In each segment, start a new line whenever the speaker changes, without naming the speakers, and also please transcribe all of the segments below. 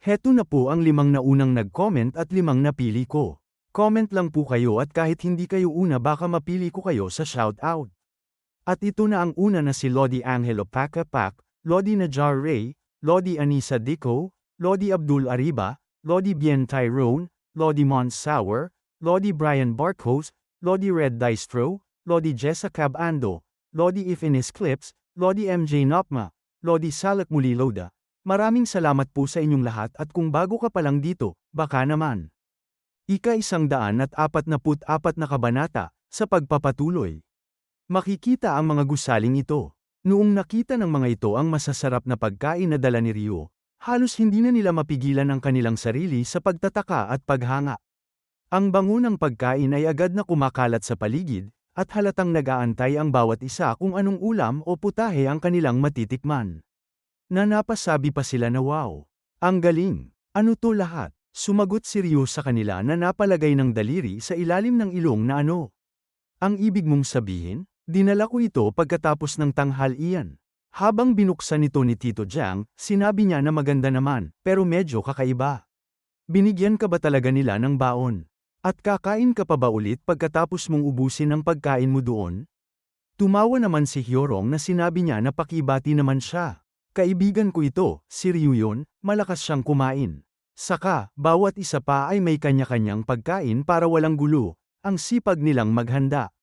Heto na po ang limang na unang nag-comment at limang napili ko. Comment lang po kayo at kahit hindi kayo una baka mapili ko kayo sa shoutout. At ito na ang una na si Lodi Angelo Paca Pac, Lodi Najar Ray, Lodi Anisa Dico, Lodi Abdul Ariba, Lodi Bien Tyrone, Lodi Mons Sauer, Lodi Brian Barcos, Lodi Red Distro, Lodi Jessica Abando, Lodi Ifinis Clips, Lodi MJ Nopma, Lodi Salak Muliloda. Maraming salamat po sa inyong lahat at kung bago ka pa lang dito, baka naman. Ika isang daan at apat na put apat na kabanata, sa pagpapatuloy. Makikita ang mga gusaling ito. Noong nakita ng mga ito ang masasarap na pagkain na dala ni Rio, halos hindi na nila mapigilan ang kanilang sarili sa pagtataka at paghanga. Ang bango ng pagkain ay agad na kumakalat sa paligid, at halatang nag-aantay ang bawat isa kung anong ulam o putahe ang kanilang matitikman. Nanapasabi pa sila na wow, ang galing, ano to lahat? Sumagot Rio sa kanila na napalagay ng daliri sa ilalim ng ilong na ano. Ang ibig mong sabihin, dinala ko ito pagkatapos ng tanghalian. Habang binuksan ito ni Tito Jiang, sinabi niya na maganda naman, pero medyo kakaiba. Binigyan ka ba talaga nila ng baon? At kakain ka pa ba ulit pagkatapos mong ubusin ang pagkain mo doon? Tumawa naman si Hyorong na sinabi niya na pakibati naman siya. Kaibigan ko ito, si Ryu yun, malakas siyang kumain. Saka, bawat isa pa ay may kanya-kanyang pagkain para walang gulo, ang sipag nilang maghanda.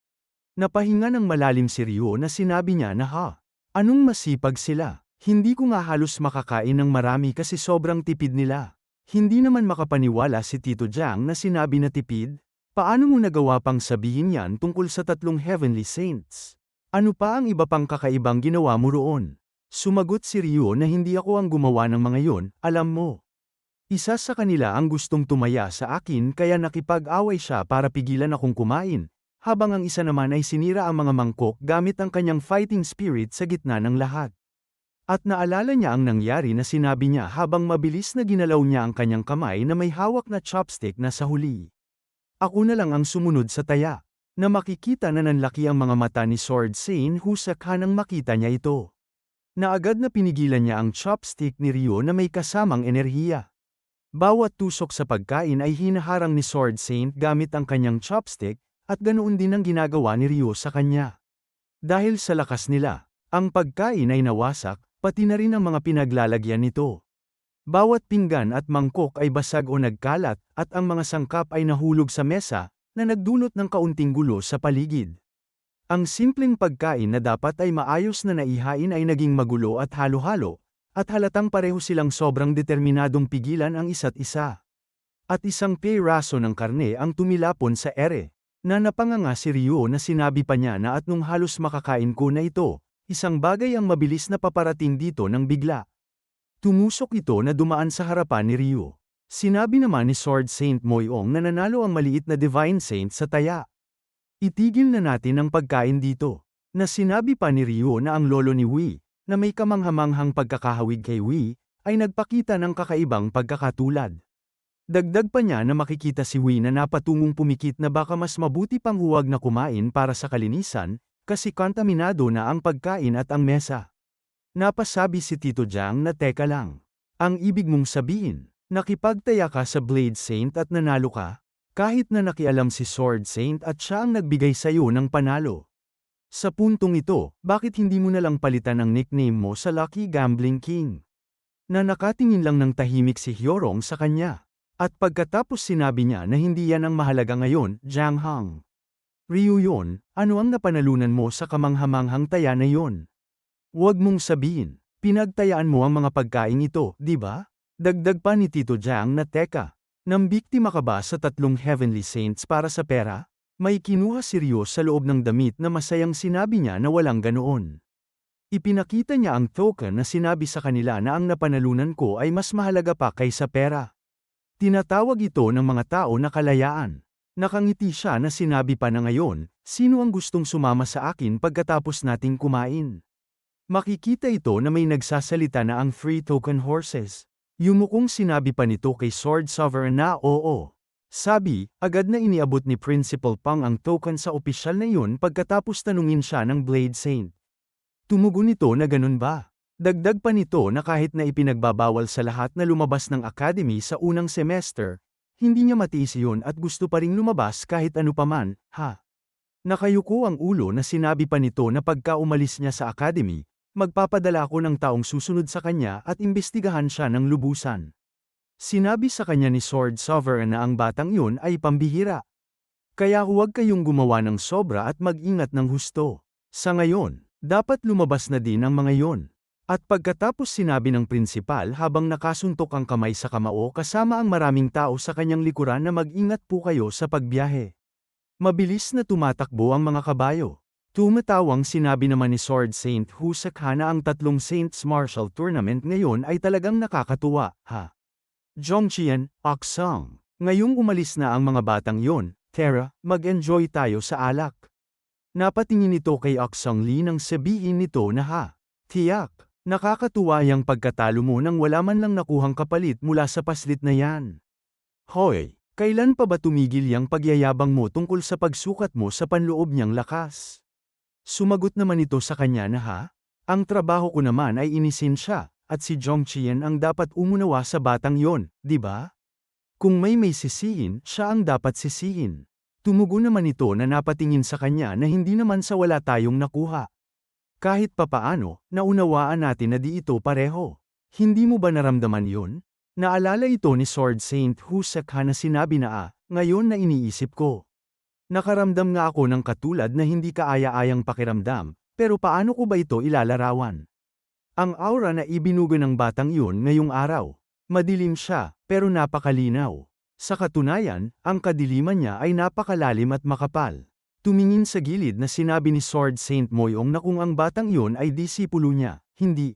Napahinga ng malalim si Ryo na sinabi niya na ha, anong masipag sila, hindi ko nga halos makakain ng marami kasi sobrang tipid nila. Hindi naman makapaniwala si Tito Jiang na sinabi na tipid, paano mo nagawa pang sabihin yan tungkol sa tatlong heavenly saints? Ano pa ang iba pang kakaibang ginawa mo roon? Sumagot si Ryo na hindi ako ang gumawa ng mga yon, alam mo. Isa sa kanila ang gustong tumaya sa akin kaya nakipag-away siya para pigilan akong kumain, habang ang isa naman ay sinira ang mga mangkok gamit ang kanyang fighting spirit sa gitna ng lahat. At naalala niya ang nangyari na sinabi niya habang mabilis na ginalaw niya ang kanyang kamay na may hawak na chopstick na sa huli. Ako na lang ang sumunod sa taya, na makikita na nanlaki ang mga mata ni Sword Sane husak nang makita niya ito. Na agad na pinigilan niya ang chopstick ni Ryo na may kasamang enerhiya. Bawat tusok sa pagkain ay hinaharang ni Sword Saint gamit ang kanyang chopstick, at ganoon din ang ginagawa ni Ryo sa kanya. Dahil sa lakas nila, ang pagkain ay nawasak, pati na rin ang mga pinaglalagyan nito. Bawat pinggan at mangkok ay basag o nagkalat, at ang mga sangkap ay nahulog sa mesa, na nagdulot ng kaunting gulo sa paligid. Ang simpleng pagkain na dapat ay maayos na naihain ay naging magulo at halo-halo, at halatang pareho silang sobrang determinadong pigilan ang isa't isa. At isang piraso ng karne ang tumilapon sa ere, na napanganga si Ryo na sinabi pa niya na at nung halos makakain ko na ito, isang bagay ang mabilis na paparating dito ng bigla. Tumusok ito na dumaan sa harapan ni Ryo. Sinabi naman ni Sword Saint Moyong na nanalo ang maliit na Divine Saint sa taya. Itigil na natin ang pagkain dito. Na sinabi pa ni Ryo na ang lolo ni Wii, na may kamanghamanghang pagkakahawig kay Wee, ay nagpakita ng kakaibang pagkakatulad. Dagdag pa niya na makikita si Wee na napatungong pumikit na baka mas mabuti pang huwag na kumain para sa kalinisan, kasi kontaminado na ang pagkain at ang mesa. Napasabi si Tito Jiang na teka lang. Ang ibig mong sabihin, nakipagtaya ka sa Blade Saint at nanalo ka? Kahit na nakialam si Sword Saint at siya ang nagbigay sayo ng panalo. Sa puntong ito, bakit hindi mo na lang palitan ang nickname mo sa Lucky Gambling King? Na nakatingin lang ng tahimik si Hyorong sa kanya. At pagkatapos sinabi niya na hindi yan ang mahalaga ngayon, Jiang Hang. Ryu yon, ano ang napanalunan mo sa kamanghamanghang taya na yon? Huwag mong sabihin, pinagtayaan mo ang mga pagkain ito, di ba? Dagdag pa ni Tito Jiang na teka, nang biktima ka ba sa tatlong heavenly saints para sa pera? May kinuha si Ryo sa loob ng damit na masayang sinabi niya na walang ganoon. Ipinakita niya ang token na sinabi sa kanila na ang napanalunan ko ay mas mahalaga pa kaysa pera. Tinatawag ito ng mga tao na kalayaan. Nakangiti siya na sinabi pa na ngayon, sino ang gustong sumama sa akin pagkatapos nating kumain? Makikita ito na may nagsasalita na ang free token horses. Yumukong sinabi pa nito kay Sword Sovereign na oo. Sabi, agad na iniabot ni Principal Pang ang token sa opisyal na iyon pagkatapos tanungin siya ng Blade Saint. Tumugon ito na ganun ba? Dagdag pa nito na kahit na ipinagbabawal sa lahat na lumabas ng academy sa unang semester, hindi niya matiis yun at gusto pa ring lumabas kahit ano paman, ha. Nakayuko ang ulo na sinabi pa nito na pagka umalis niya sa academy, magpapadala ako ng taong susunod sa kanya at imbestigahan siya ng lubusan. Sinabi sa kanya ni Sword Sovereign na ang batang yun ay pambihira. Kaya huwag kayong gumawa ng sobra at mag-ingat ng husto. Sa ngayon, dapat lumabas na din ang mga yon. At pagkatapos sinabi ng prinsipal habang nakasuntok ang kamay sa kamao kasama ang maraming tao sa kanyang likuran na mag-ingat po kayo sa pagbiyahe. Mabilis na tumatakbo ang mga kabayo. Tumatawang sinabi naman ni Sword Saint Husakha na ang tatlong Saints Martial Tournament ngayon ay talagang nakakatuwa, ha? Zhongqian, Oksang. Ngayong umalis na ang mga batang yon, Tara, mag-enjoy tayo sa alak. Napatingin ito kay Oksang Lee nang sabihin nito na ha. Tiyak. Nakakatuwa yung pagkatalo mo nang wala man lang nakuhang kapalit mula sa paslit na yan. Hoy, kailan pa ba tumigil yung pagyayabang mo tungkol sa pagsukat mo sa panloob niyang lakas? Sumagot naman ito sa kanya na ha? Ang trabaho ko naman ay inisin siya, at si Zhongqian ang dapat umunawa sa batang yon, di ba? Kung may may sisihin, siya ang dapat sisihin. Tumugo naman ito na napatingin sa kanya na hindi naman sa wala tayong nakuha. Kahit papaano, naunawaan natin na di ito pareho. Hindi mo ba naramdaman yun? Naalala ito ni Sword Saint Husakha na sinabi na ah, ngayon na iniisip ko. Nakaramdam nga ako ng katulad na hindi kaaya-ayang pakiramdam, pero paano ko ba ito ilalarawan? Ang aura na ibinugo ng batang yun ngayong araw. Madilim siya, pero napakalinaw. Sa katunayan, ang kadiliman niya ay napakalalim at makapal. Tumingin sa gilid na sinabi ni Sword Saint Moyong na kung ang batang iyon ay disipulo niya, hindi.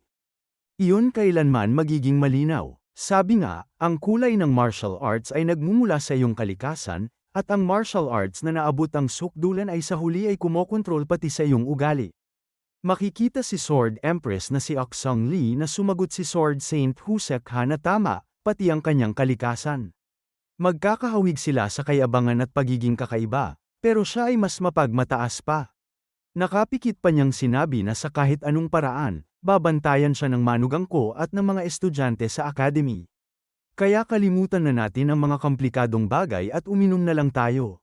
Iyon kailanman magiging malinaw. Sabi nga, ang kulay ng martial arts ay nagmumula sa iyong kalikasan, at ang martial arts na naabot ang sukdulan ay sa huli ay kumokontrol pati sa iyong ugali. Makikita si Sword Empress na si Oksong Lee na sumagot si Sword Saint Husek Ha na tama, pati ang kanyang kalikasan. Magkakahawig sila sa kayabangan at pagiging kakaiba, pero siya ay mas mapagmataas pa. Nakapikit pa niyang sinabi na sa kahit anong paraan, babantayan siya ng manugang ko at ng mga estudyante sa academy. Kaya kalimutan na natin ang mga komplikadong bagay at uminom na lang tayo.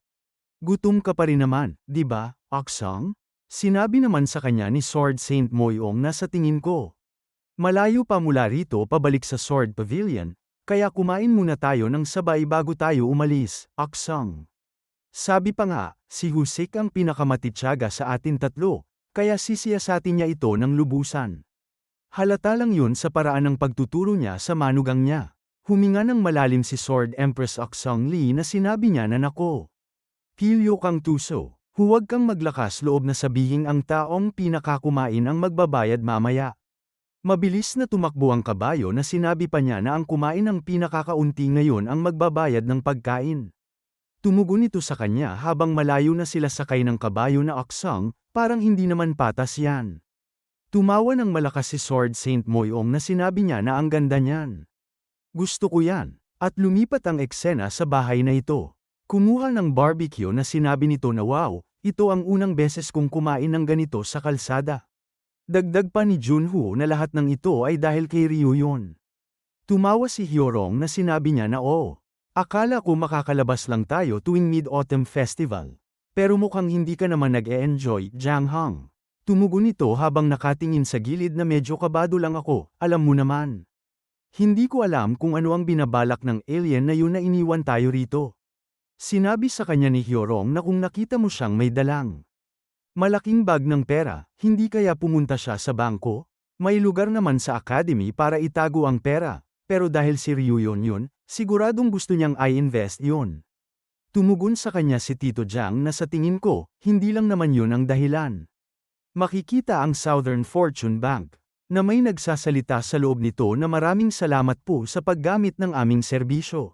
Gutom ka pa rin naman, di ba, Oksong? Sinabi naman sa kanya ni Sword Saint Moyong na sa tingin ko. Malayo pa mula rito pabalik sa Sword Pavilion, kaya kumain muna tayo ng sabay bago tayo umalis, Oksong. Sabi pa nga, si Husik ang pinakamatitsaga sa atin tatlo, kaya sisiyasatin niya ito ng lubusan. Halata lang yun sa paraan ng pagtuturo niya sa manugang niya. Huminga ng malalim si Sword Empress Oksong Lee na sinabi niya na nako. Pilyo kang tuso, huwag kang maglakas loob na sabihin ang taong pinakakumain ang magbabayad mamaya. Mabilis na tumakbo ang kabayo na sinabi pa niya na ang kumain ng pinakakaunti ngayon ang magbabayad ng pagkain. Tumugon ito sa kanya habang malayo na sila sakay ng kabayo na aksang, parang hindi naman patas yan. Tumawa ng malakas si Sword Saint Moyong na sinabi niya na ang ganda niyan. Gusto ko yan. At lumipat ang eksena sa bahay na ito. Kumuha ng barbecue na sinabi nito na wow, ito ang unang beses kong kumain ng ganito sa kalsada. Dagdag pa ni Junho na lahat ng ito ay dahil kay Ryu yun. Tumawa si Hyorong na sinabi niya na oo. Akala ko makakalabas lang tayo tuwing Mid-Autumn Festival. Pero mukhang hindi ka naman nag-e-enjoy, Jiang Hang. Tumugon ito habang nakatingin sa gilid na medyo kabado lang ako, alam mo naman. Hindi ko alam kung ano ang binabalak ng alien na yun na iniwan tayo rito. Sinabi sa kanya ni Hyorong na kung nakita mo siyang may dalang. Malaking bag ng pera, hindi kaya pumunta siya sa bangko? May lugar naman sa academy para itago ang pera, pero dahil si Ryu yun yun, siguradong gusto niyang i-invest yun. Tumugon sa kanya si Tito Jiang na sa tingin ko, hindi lang naman yun ang dahilan. Makikita ang Southern Fortune Bank na may nagsasalita sa loob nito na maraming salamat po sa paggamit ng aming serbisyo.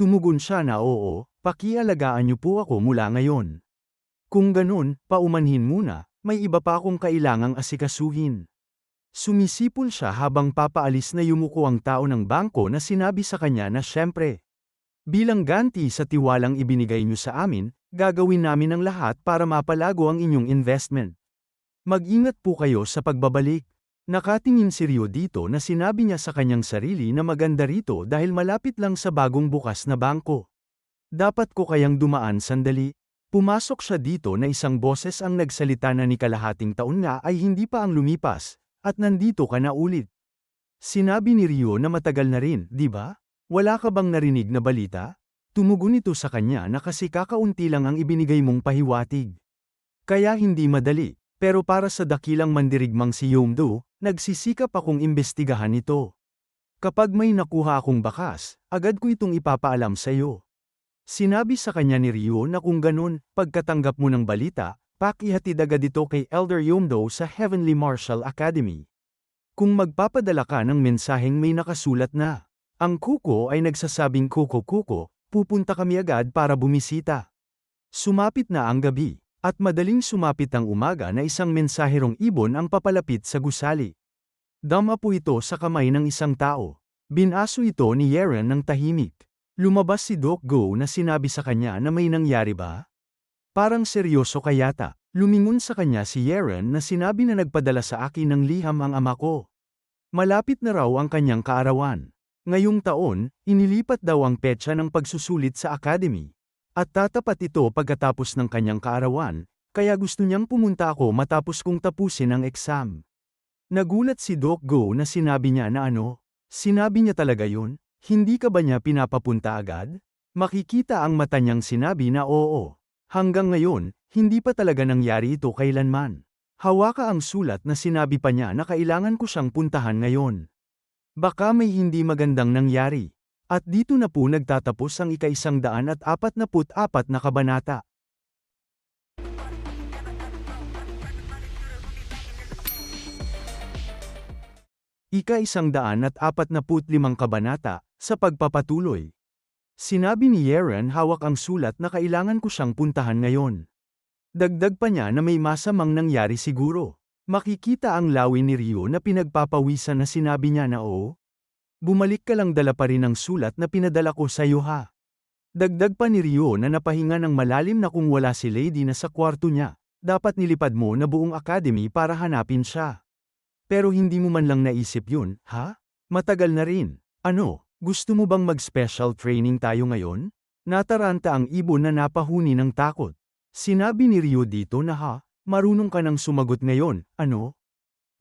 Tumugon siya na oo, pakialagaan niyo po ako mula ngayon. Kung ganun, paumanhin muna, may iba pa akong kailangang asikasuhin. Sumisipol siya habang papaalis na yumuko ang tao ng bangko na sinabi sa kanya na syempre. Bilang ganti sa tiwalang ibinigay niyo sa amin, gagawin namin ang lahat para mapalago ang inyong investment. Mag-ingat po kayo sa pagbabalik. Nakatingin si Rio dito na sinabi niya sa kanyang sarili na maganda rito dahil malapit lang sa bagong bukas na bangko. Dapat ko kayang dumaan sandali? Pumasok siya dito na isang boses ang nagsalita na ni kalahating taon nga ay hindi pa ang lumipas, at nandito ka na ulit. Sinabi ni Rio na matagal na rin, di ba? Wala ka bang narinig na balita? Tumugon ito sa kanya na kasi kakaunti lang ang ibinigay mong pahiwatig. Kaya hindi madali, pero para sa dakilang mandirigmang si Yomdo, nagsisikap akong imbestigahan ito. Kapag may nakuha akong bakas, agad ko itong ipapaalam sa iyo. Sinabi sa kanya ni Rio na kung ganun, pagkatanggap mo ng balita, pakihatid agad ito kay Elder Yomdo sa Heavenly Marshall Academy. Kung magpapadala ka ng mensaheng may nakasulat na, ang kuko ay nagsasabing kuko-kuko, pupunta kami agad para bumisita. Sumapit na ang gabi, at madaling sumapit ang umaga na isang mensaherong ibon ang papalapit sa gusali. Dama po ito sa kamay ng isang tao. Binaso ito ni Yeren ng tahimik. Lumabas si Doc Go na sinabi sa kanya na may nangyari ba? Parang seryoso kayata. Lumingon sa kanya si Yeren na sinabi na nagpadala sa akin ng liham ang ama ko. Malapit na raw ang kanyang kaarawan. Ngayong taon, inilipat daw ang petsa ng pagsusulit sa academy. At tatapat ito pagkatapos ng kanyang kaarawan, kaya gusto niyang pumunta ako matapos kong tapusin ang exam. Nagulat si Doc Go na sinabi niya na ano, sinabi niya talaga yun, hindi ka ba niya pinapapunta agad? Makikita ang mata niyang sinabi na oo. Hanggang ngayon, hindi pa talaga nangyari ito kailanman. Hawaka ang sulat na sinabi pa niya na kailangan ko siyang puntahan ngayon. Baka may hindi magandang nangyari. At dito na po nagtatapos ang ikaisang daan at apat na put apat na kabanata. Ika-isang daan at apat na put limang kabanata, sa pagpapatuloy. Sinabi ni Yeren hawak ang sulat na kailangan ko siyang puntahan ngayon. Dagdag pa niya na may masamang nangyari siguro. Makikita ang lawi ni Rio na pinagpapawisan na sinabi niya na oo. Bumalik ka lang dala pa rin ang sulat na pinadala ko sa iyo ha. Dagdag pa ni Rio na napahinga ng malalim na kung wala si Lady na sa kwarto niya, dapat nilipad mo na buong academy para hanapin siya. Pero hindi mo man lang naisip yun, ha? Matagal na rin. Ano, gusto mo bang mag-special training tayo ngayon? Nataranta ang ibon na napahuni ng takot. Sinabi ni Rio dito na ha, marunong ka nang sumagot ngayon, ano?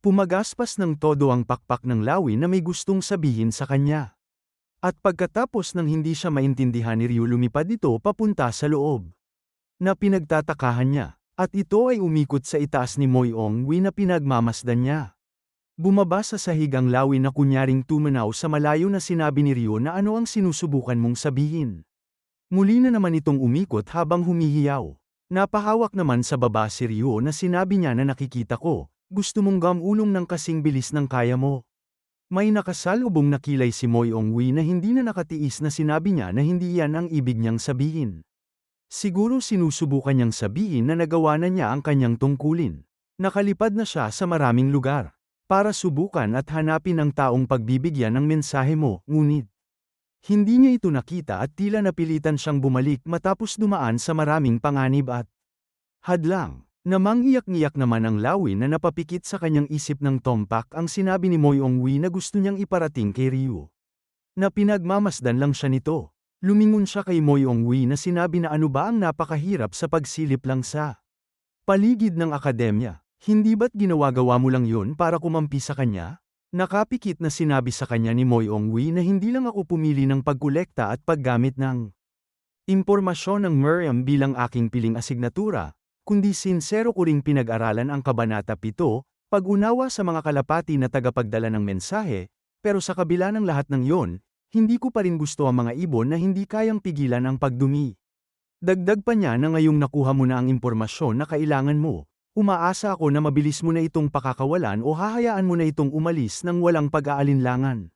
Pumagaspas ng todo ang pakpak ng lawi na may gustong sabihin sa kanya. At pagkatapos ng hindi siya maintindihan ni Ryu lumipad ito papunta sa loob. Na pinagtatakahan niya, at ito ay umikot sa itaas ni Moyong Wi na pinagmamasdan niya. Bumaba sa sahig ang lawi na kunyaring tumanaw sa malayo na sinabi ni Ryo na ano ang sinusubukan mong sabihin. Muli na naman itong umikot habang humihiyaw. Napahawak naman sa baba si Ryo na sinabi niya na nakikita ko, gusto mong gamulong ng kasing bilis ng kaya mo. May nakasalubong na kilay si Moyong Wi na hindi na nakatiis na sinabi niya na hindi yan ang ibig niyang sabihin. Siguro sinusubukan niyang sabihin na nagawa na niya ang kanyang tungkulin. Nakalipad na siya sa maraming lugar. Para subukan at hanapin ang taong pagbibigyan ng mensahe mo, ngunit hindi niya ito nakita at tila napilitan siyang bumalik matapos dumaan sa maraming panganib at hadlang. Namang iyak-ngiyak naman ang lawi na napapikit sa kanyang isip ng tompak ang sinabi ni Moyong Wi na gusto niyang iparating kay Ryu. Na pinagmamasdan lang siya nito. Lumingon siya kay Moyong Wi na sinabi na ano ba ang napakahirap sa pagsilip lang sa paligid ng akademya. Hindi ba't ginawa-gawa mo lang yun para kumampi sa kanya? Nakapikit na sinabi sa kanya ni Moyong Wi na hindi lang ako pumili ng pagkolekta at paggamit ng impormasyon ng Miriam bilang aking piling asignatura, kundi sinsero ko ring pinag-aralan ang Kabanata 7, pag-unawa sa mga kalapati na tagapagdala ng mensahe, pero sa kabila ng lahat ng yon, hindi ko pa rin gusto ang mga ibon na hindi kayang pigilan ang pagdumi. Dagdag pa niya na ngayong nakuha mo na ang impormasyon na kailangan mo, umaasa ako na mabilis mo na itong pakakawalan o hahayaan mo na itong umalis ng walang pag-aalinlangan.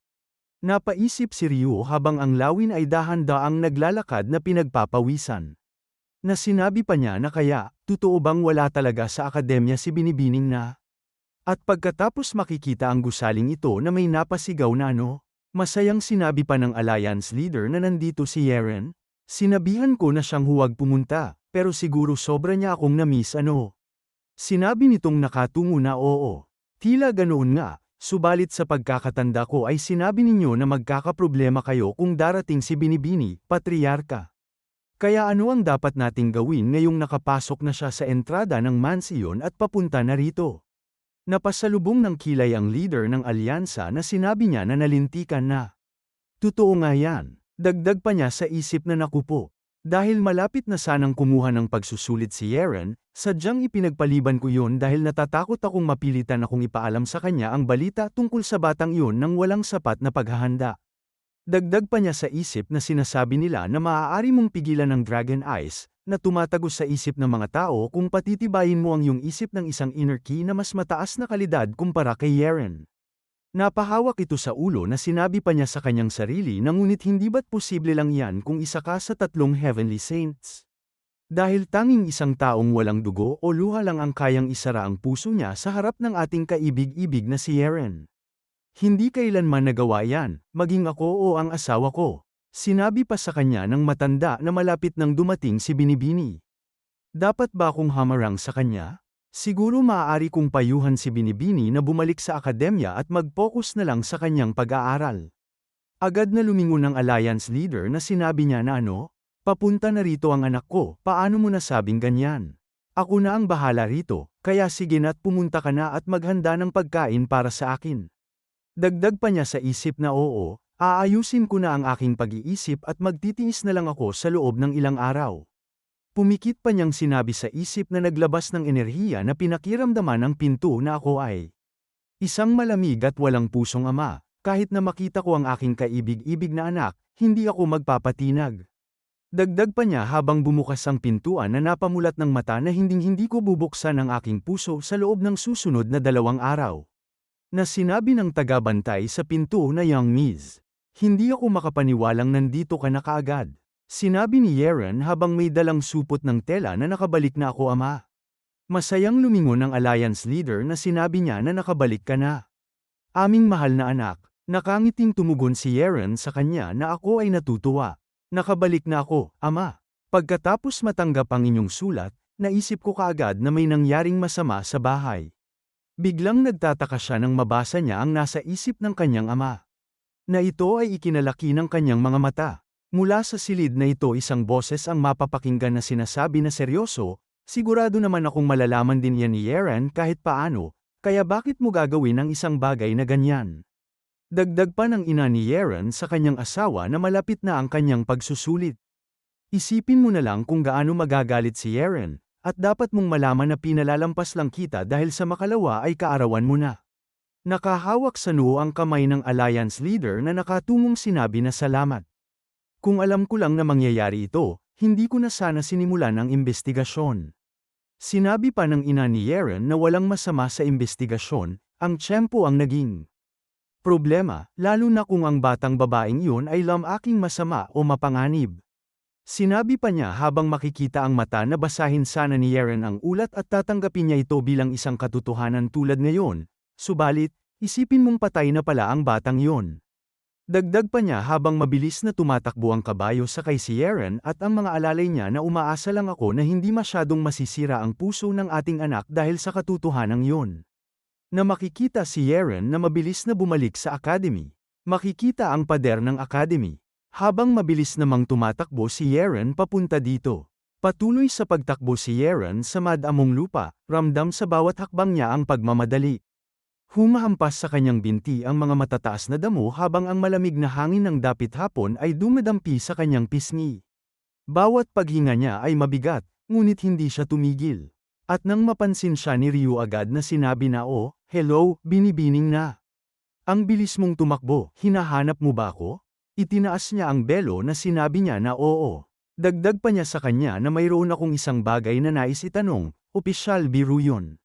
Napaisip si Ryu habang ang lawin ay dahan-daang naglalakad na pinagpapawisan. Na sinabi pa niya na kaya, totoo bang wala talaga sa akademya si Binibining na? At pagkatapos makikita ang gusaling ito na may napasigaw na ano, masayang sinabi pa ng alliance leader na nandito si Yeren, sinabihan ko na siyang huwag pumunta, pero siguro sobra niya akong namiss ano. Sinabi nitong nakatungo na oo. Tila ganoon nga, subalit sa pagkakatanda ko ay sinabi ninyo na magkakaproblema kayo kung darating si Binibini, patriarka. Kaya ano ang dapat nating gawin ngayong nakapasok na siya sa entrada ng mansiyon at papunta na rito? Napasalubong ng kilay ang leader ng alyansa na sinabi niya na nalintikan na. Totoo nga yan, dagdag pa niya sa isip na nakupo. Dahil malapit na sanang kumuha ng pagsusulit si Yeren, sadyang ipinagpaliban ko yun dahil natatakot akong mapilitan akong ipaalam sa kanya ang balita tungkol sa batang yun nang walang sapat na paghahanda. Dagdag pa niya sa isip na sinasabi nila na maaari mong pigilan ng Dragon Eyes, na tumatagos sa isip ng mga tao kung patitibayin mo ang iyong isip ng isang inner key na mas mataas na kalidad kumpara kay Yeren. Napahawak ito sa ulo na sinabi pa niya sa kanyang sarili na ngunit hindi ba't posible lang yan kung isa ka sa tatlong heavenly saints? Dahil tanging isang taong walang dugo o luha lang ang kayang isara ang puso niya sa harap ng ating kaibig-ibig na si Yeren. Hindi kailanman nagawa yan, maging ako o ang asawa ko. Sinabi pa sa kanya ng matanda na malapit nang dumating si Binibini. Dapat ba akong hamarang sa kanya? Siguro maaari kong payuhan si Binibini na bumalik sa akademya at mag-focus na lang sa kanyang pag-aaral. Agad na lumingon ang alliance leader na sinabi niya na ano, papunta na rito ang anak ko, paano mo nasabing ganyan? Ako na ang bahala rito, kaya sige na't pumunta ka na at maghanda ng pagkain para sa akin. Dagdag pa niya sa isip na oo, aayusin ko na ang aking pag-iisip at magtitiis na lang ako sa loob ng ilang araw. Pumikit pa niyang sinabi sa isip na naglabas ng enerhiya na pinakiramdaman ang pinto na ako ay isang malamig at walang pusong ama, kahit na makita ko ang aking kaibig-ibig na anak, hindi ako magpapatinag. Dagdag pa niya habang bumukas ang pintuan na napamulat ng mata na hinding-hindi ko bubuksan ang aking puso sa loob ng susunod na dalawang araw. Na sinabi ng tagabantay sa pinto na Young Miss, hindi ako makapaniwalang nandito ka na kaagad. Sinabi ni Yeren habang may dalang supot ng tela na nakabalik na ako ama. Masayang lumingon ang alliance leader na sinabi niya na nakabalik ka na. Aming mahal na anak, nakangiting tumugon si Yeren sa kanya na ako ay natutuwa. Nakabalik na ako, ama. Pagkatapos matanggap ang inyong sulat, naisip ko kaagad na may nangyaring masama sa bahay. Biglang nagtataka siya nang mabasa niya ang nasa isip ng kanyang ama. Na ito ay ikinalaki ng kanyang mga mata. Mula sa silid na ito isang boses ang mapapakinggan na sinasabi na seryoso, sigurado naman akong malalaman din yan ni Yeren kahit paano, kaya bakit mo gagawin ang isang bagay na ganyan? Dagdag pa ng ina ni Yeren sa kanyang asawa na malapit na ang kanyang pagsusulit. Isipin mo na lang kung gaano magagalit si Yeren, at dapat mong malaman na pinalalampas lang kita dahil sa makalawa ay kaarawan mo na. Nakahawak sa noo ang kamay ng alliance leader na nakatungong sinabi na salamat. Kung alam ko lang na mangyayari ito, hindi ko na sana sinimulan ang investigasyon. Sinabi pa ng ina ni Yeren na walang masama sa investigasyon, ang tiyempo ang naging problema, lalo na kung ang batang babaeng iyon ay lamaking masama o mapanganib. Sinabi pa niya habang makikita ang mata na basahin sana ni Yeren ang ulat at tatanggapin niya ito bilang isang katotohanan tulad ngayon, subalit, isipin mong patay na pala ang batang iyon. Dagdag pa niya habang mabilis na tumatakbo ang kabayo sa kay si Yeren at ang mga alalay niya na umaasa lang ako na hindi masyadong masisira ang puso ng ating anak dahil sa katotohanan yon. Na makikita si Yeren na mabilis na bumalik sa academy. Makikita ang pader ng academy. Habang mabilis namang tumatakbo si Yeren papunta dito. Patuloy sa pagtakbo si Yeren sa madamong lupa, ramdam sa bawat hakbang niya ang pagmamadali. Humahampas sa kanyang binti ang mga matataas na damo habang ang malamig na hangin ng dapit hapon ay dumadampi sa kanyang pisngi. Bawat paghinga niya ay mabigat, ngunit hindi siya tumigil. At nang mapansin siya ni Ryu agad na sinabi na oh, hello, binibining na. Ang bilis mong tumakbo, hinahanap mo ba ako? Itinaas niya ang belo na sinabi niya na oo. Dagdag pa niya sa kanya na mayroon akong isang bagay na nais itanong, opisyal biro yun.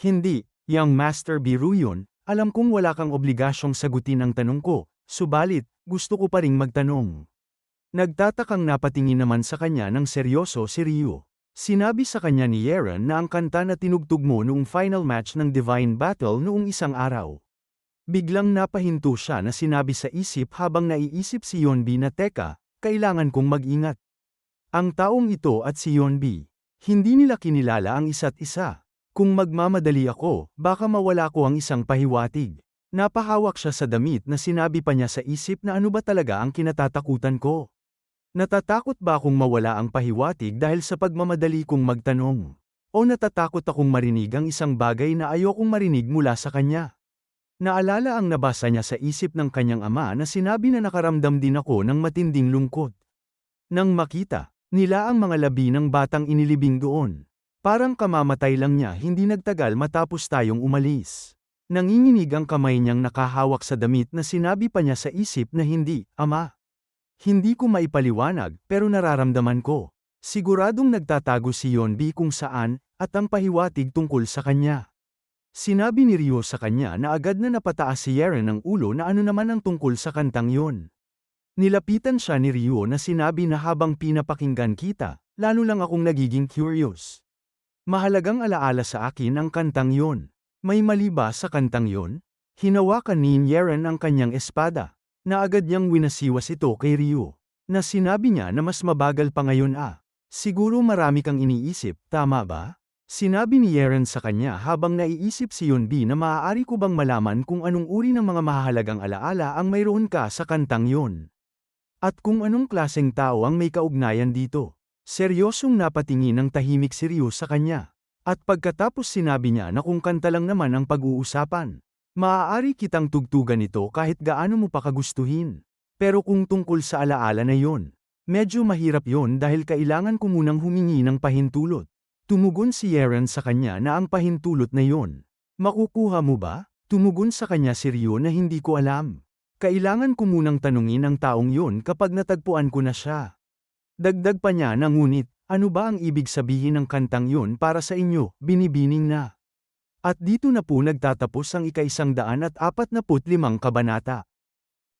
Hindi, Young Master biro yun, alam kong wala kang obligasyong sagutin ang tanong ko, subalit, gusto ko pa ring magtanong. Nagtatakang napatingin naman sa kanya ng seryoso si Ryu. Sinabi sa kanya ni Yeren na ang kanta na tinugtog mo noong final match ng Divine Battle noong isang araw. Biglang napahinto siya na sinabi sa isip habang naiisip si Yonbi na teka, kailangan kong mag-ingat. Ang taong ito at si Yonbi, hindi nila kinilala ang isa't isa. Kung magmamadali ako, baka mawala ko ang isang pahiwatig. Napahawak siya sa damit na sinabi pa niya sa isip na ano ba talaga ang kinatatakutan ko. Natatakot ba akong mawala ang pahiwatig dahil sa pagmamadali kong magtanong? O natatakot akong marinig ang isang bagay na ayokong marinig mula sa kanya? Naalala ang nabasa niya sa isip ng kanyang ama na sinabi na nakaramdam din ako ng matinding lungkot. Nang makita, nila ang mga labi ng batang inilibing doon. Parang kamamatay lang niya hindi nagtagal matapos tayong umalis. Nanginginig ang kamay niyang nakahawak sa damit na sinabi pa niya sa isip na hindi, Ama. Hindi ko maipaliwanag pero nararamdaman ko. Siguradong nagtatago si Yonbi kung saan, at ang pahiwatig tungkol sa kanya. Sinabi ni Rio sa kanya na agad na napataas si Yeren ng ulo na ano naman ang tungkol sa kantang yon. Nilapitan siya ni Rio na sinabi na habang pinapakinggan kita, lalo lang akong nagiging curious. Mahalagang alaala sa akin ang kantang yon. May mali ba sa kantang yon? Hinawakan ni Yeren ang kanyang espada, na agad niyang winasiwas ito kay Rio, na sinabi niya na mas mabagal pa ngayon ah. Siguro marami kang iniisip, tama ba? Sinabi ni Yeren sa kanya habang naiisip si Yunbi na maaari ko bang malaman kung anong uri ng mga mahalagang alaala ang mayroon ka sa kantang yon. At kung anong klaseng tao ang may kaugnayan dito. Seryosong napatingin ng tahimik si Ryo sa kanya. At pagkatapos sinabi niya na kung kanta lang naman ang pag-uusapan. Maaari kitang tugtugan ito kahit gaano mo pa kagustuhin. Pero kung tungkol sa alaala na yon, medyo mahirap yon dahil kailangan ko munang humingi ng pahintulot. Tumugon si Yeren sa kanya na ang pahintulot na yon. Makukuha mo ba? Tumugon sa kanya si Ryo na hindi ko alam. Kailangan ko munang tanungin ang taong yon kapag natagpuan ko na siya. Dagdag pa niya na ngunit, ano ba ang ibig sabihin ng kantang yon para sa inyo, binibining na. At dito na po nagtatapos ang ikaisang daan at apat na put limang kabanata.